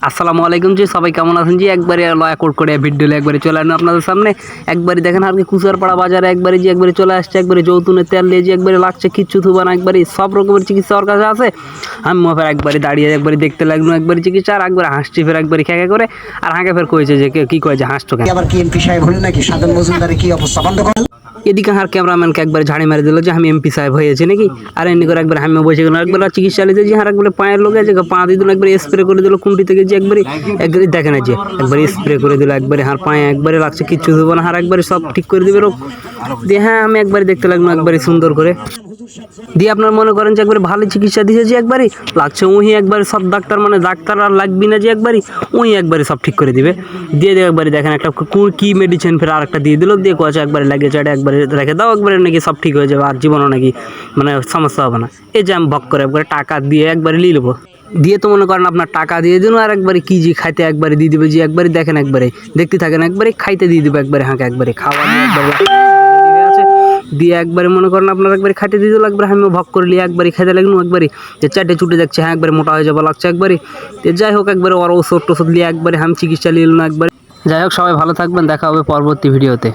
আসসালামু আলাইকুম জি, সবাই কেমন আছেন জি? একবারে লয়া কোট করে ভিডিও একবারে চলে আসলো আপনাদের সামনে। একবারে দেখেন আর কি কুচারপাড়া বাজারে একবারে যে একবারে চলে আসছে, একবারে যৌতুনের তেল নিয়ে যে একবারে লাগছে কিচ্ছু থুবা না, একবারে সব রকমের চিকিৎসা ওর কাছে আছে। আমি ফের একবারে দাঁড়িয়ে একবারে দেখতে লাগল, একবারে চিকিৎসা, আর একবারে হাসছি ফের একবারে খেঁকে করে। আর হাঁকে ফের কয়েছে যে, কে- কি কয় যে হাসছো আবার কি এমপি সাহেব হলেন নাকি? সাধারণ মজুমদারের কি অবস্থা? বন্ধ করেন। এদিকে আর ক্যামেরাম্যানকে একবার ঝাড়ি মেরে দিল যে আমি এমপি সাহেব হয়েছে নাকি? আর এমনি করে একবার আমি বসে গেলাম একবার চিকিৎসা নিতে যে আর একবার পায়ের লোক আছে, পা দিয়ে দিল, একবার স্প্রে করে দিল কুন্টি থেকে যে একবারে একবারে দেখে না যে, একবার স্প্রে করে দিল, একবারে হার পায়ে একবারে লাগছে, কিচ্ছু দেবো না আর একবারে সব ঠিক করে দেবে রোগ দিয়ে হ্যাঁ আমি একবারে দেখতে লাগলাম একবারে সুন্দর করে। দিয়ে আপনার মনে করেন যে একবারে ভালো চিকিৎসা দিয়েছে যে একবারে, লাগছে উহি একবারে সব ডাক্তার মানে ডাক্তার আর লাগবি না যে একবারে, উহি একবারে সব ঠিক করে দিবে। দিয়ে দিয়ে একবারে দেখেন একটা কু- মেডিসিন ফের আর একটা দিয়ে দিল, দিয়ে কোয়াছে একবারে লাগে চাটে একবারে রেখে দাও, একবারে নাকি সব ঠিক হয়ে যাবে, আর জীবনও নাকি মানে সমস্যা হবে না। এই যে আমি ভক করে একবারে টাকা দিয়ে একবারে নিয়ে নেব। দিয়ে তো মনে করেন আপনার টাকা দিয়ে দিন আর একবারে কি যে খাইতে একবারে দিয়ে দিবে, যে একবারে দেখেন একবারে, দেখতে থাকেন, একবারে খাইতে দিয়ে দিবে, একবারে হাঁকে, একবারে খাওয়া দিয়ে একবারে দিয়ে একবারে মনে করেন আপনার একবারে খাইতে দিতে লাগবে আমিও ভক করে নিয়ে একবারে খাইতে লাগল, একবারে যে চাটে ছুটে যাচ্ছে হ্যাঁ একবারে মোটা হয়ে যাব লাগছে একবারে। তো যাই হোক, একবারে ওর ওষুধ টষুধ নিয়ে একবারে আমি চিকিৎসা নিয়ে না একবারে। যাই হোক, সবাই ভালো থাকবেন, দেখা হবে পরবর্তী ভিডিওতে।